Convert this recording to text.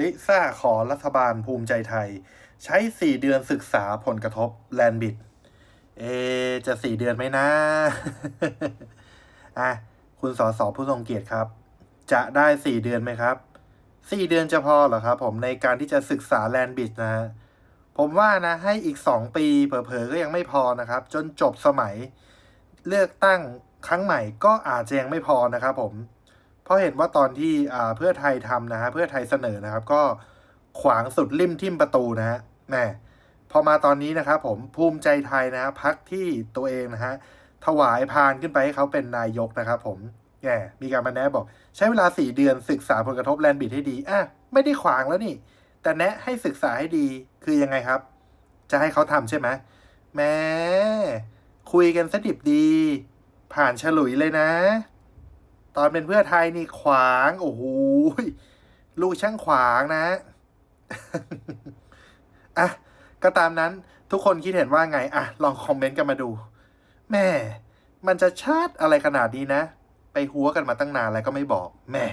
ลิซ่าขอรัฐบาลภูมิใจไทย ใช้ 4 เดือนศึกษาผลกระทบแลนบิด เอะจะ 4 เดือนไหมนะ อะ คุณสอสอผู้ทรงเกียรติครับ จะได้ 4 เดือนไหมครับ 4 เดือนจะพอเหรอครับ ผมในการที่จะศึกษาแลนบิดนะฮะผมว่านะ ให้อีก 2 ปีเผลอๆก็ยังไม่พอนะครับ จนจบสมัยเลือกตั้งครั้งใหม่ก็อาจจะยังไม่พอนะครับผม เพราะเห็นว่าตอนที่เพื่อไทยทำนะฮะเพื่อไทยเสนอนะครับ ก็ขวางสุดริมทิ่มประตูนะฮะแหมพอมาตอนนี้นะครับผมภูมิใจไทยนะฮะพักที่ตัวเองนะฮะถวายพานขึ้นไปให้เขาเป็นนายกนะครับผมแหมมีการมาแนะบอก ใช้เวลาสี่เดือนศึกษาผลกระทบแลนด์บิดให้ดีอะไม่ได้ขวางแล้วนี่ แต่แนะให้ศึกษาให้ดีคือยังไงครับ จะให้เขาทำใช่ไหมแหม้คุยกันสดิบดี ผ่านฉลุยเลยนะ ตอนเป็นเพื่อไทยนี่ขวาง โอ้โหลูกช่างขวางนะอะก็ตามนั้นทุกคนคิดเห็นว่าไงอะลองคอมเมนต์กันมาดู แม่ มันจะชาติอะไรขนาดนี้นะ ไปหัวกันมาตั้งนานแล้วก็ไม่บอก แม่